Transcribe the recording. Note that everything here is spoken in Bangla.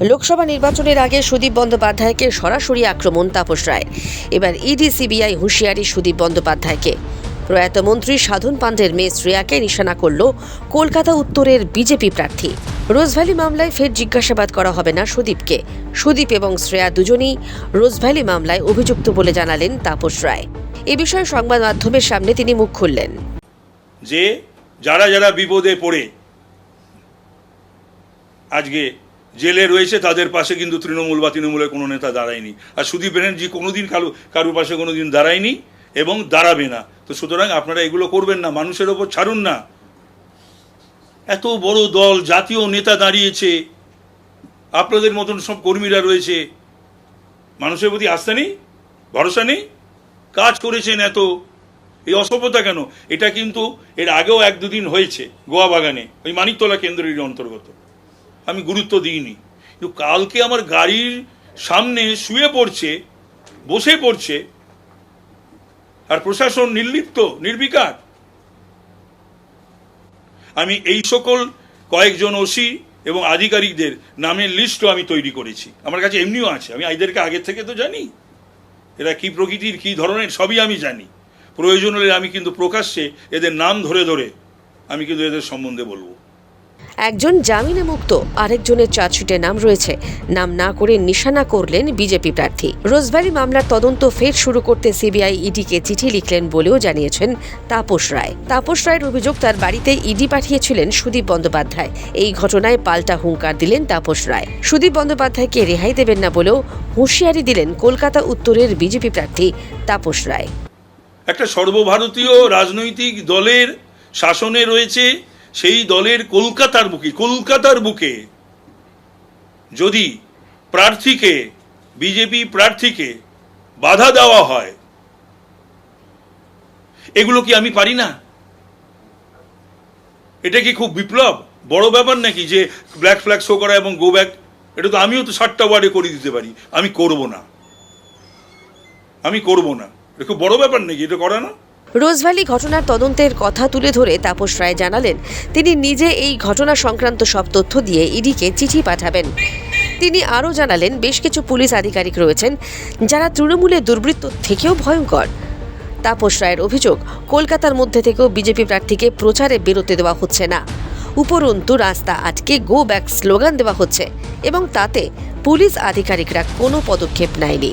লোকসভা নির্বাচনের আগে সুদীপ বন্দ্যোপাধ্যায়কে সরাসরি আক্রমণ তাপস রায়। এবার ইডি সিবিআই হুঁশিয়ারি সুদীপ বন্দ্যোপাধ্যায়কে। প্রয়াত মন্ত্রী সাধন পাণ্ডের মেয়ে শ্রেয়াকে নিশানা করল কলকাতা উত্তরের বিজেপি প্রার্থী। রোজভ্যালি মামলায় ফের জিজ্ঞাসাবাদ করা হবে না সুদীপকে। সুদীপ এবং শ্রেয়া দুজনেই রোজভ্যালি মামলায় অভিযুক্ত বলে জানালেন তাপস রায়। এ বিষয়ে সংবাদ মাধ্যমের সামনে তিনি মুখ খুললেন। যে যারা যারা বিপদে পড়ে, আজকে জেলে রয়েছে, তাদের পাশে কিন্তু তৃণমূল বা তৃণমূলের কোনো নেতা দাঁড়ায়নি। আর সুদীপ ব্যানার্জি কোনোদিন কারও, কারোর পাশে কোনো দিন দাঁড়ায়নি এবং দাঁড়াবে না। তো সুতরাং আপনারা এগুলো করবেন না, মানুষের ওপর ছাড়ুন না। এত বড় দল, জাতীয় নেতা দাঁড়িয়েছে, আপনাদের মতন সব কর্মীরা রয়েছে। মানুষের প্রতি আস্থা নেই? ভরসা নেই? কাজ করেছেন এত? এই অসভ্যতা কেন? এটা কিন্তু এর আগেও এক দুদিন হয়েছে, গোয়া বাগানে, ওই মানিকতলা কেন্দ্রের অন্তর্গত। আমি গুরুত্ব দিইনি। কিন্তু কালকে আমার গাড়ির সামনে শুয়ে পড়ছে, বসে পড়ছে, আর প্রশাসন নির্লিপ্ত, নির্বিকার। আমি এই সকল কয়েকজন ওসি এবং আধিকারিকদের নামের লিস্টও আমি তৈরি করেছি। আমার কাছে এমনিও আছে। আমি এদেরকে আগের থেকে তো জানি। এরা কি প্রকৃতির, কি ধরনের, সবই আমি জানি। প্রয়োজন হলে আমি কিন্তু প্রকাশ্যে এদের নাম ধরে ধরে আমি কিন্তু এদের সম্বন্ধে বলব। একজন জামিনে মুক্ত, আরেকজনের চার্জশিটে নাম রয়েছে। নাম না করে নিশানা করলেন বিজেপি প্রার্থী। রোজভ্যালি মামলার তদন্ত ফের শুরু করতে সিবিআই ইডিকে চিঠি লিখলেন বলেও জানিয়েছেন তাপস রায়। তাপস রায়ের অভিযোগ, তার বাড়িতে ইডি পাঠিয়েছিলেন সুদীপ বন্দ্যোপাধ্যায়। এই ঘটনায় পাল্টা হুঙ্কার দিলেন তাপস রায়। সুদীপ বন্দ্যোপাধ্যায়কে রেহাই দেবেন না বলেও হুঁশিয়ারি দিলেন কলকাতা উত্তরের বিজেপি প্রার্থী তাপস রায়। একটা সর্বভারতীয় রাজনৈতিক দলের শাসনে রয়েছে সেই দলের কলকাতার বুকে কলকাতার বুকে যদি প্রার্থীকে বিজেপি প্রার্থীকে বাধা দেওয়া হয়, এগুলো কি আমি পারি না? এটা কি খুব বিপ্লব? বড় ব্যাপার নাকি যে ব্ল্যাক ফ্ল্যাগ শো করা এবং গো ব্যাক এটা তো আমিও তো ষাটটা ওয়ার্ডে করে দিতে পারি। আমি করব না। আমি করব না। এটা খুব বড় ব্যাপার নাকি? এটা করা না? রোজভ্যালি ঘটনার তদন্তের কথা তুলে ধরে তাপস রায় জানালেন, তিনি নিজে এই ঘটনা সংক্রান্ত সব তথ্য দিয়ে ইডিকে চিঠি পাঠাবেন। তিনি আরও জানালেন, বেশ কিছু পুলিশ আধিকারিক রয়েছেন যারা তৃণমূলের দুর্বৃত্ত থেকেও ভয়ঙ্কর। তাপস রায়ের অভিযোগ, কলকাতার মধ্যে থেকেও বিজেপি প্রার্থীকে প্রচারে বেরোতে দেওয়া হচ্ছে না। উপরন্তু রাস্তা আটকে গো ব্যাক স্লোগান দেওয়া হচ্ছে এবং তাতে পুলিশ আধিকারিকরা কোনো পদক্ষেপ নেয়নি।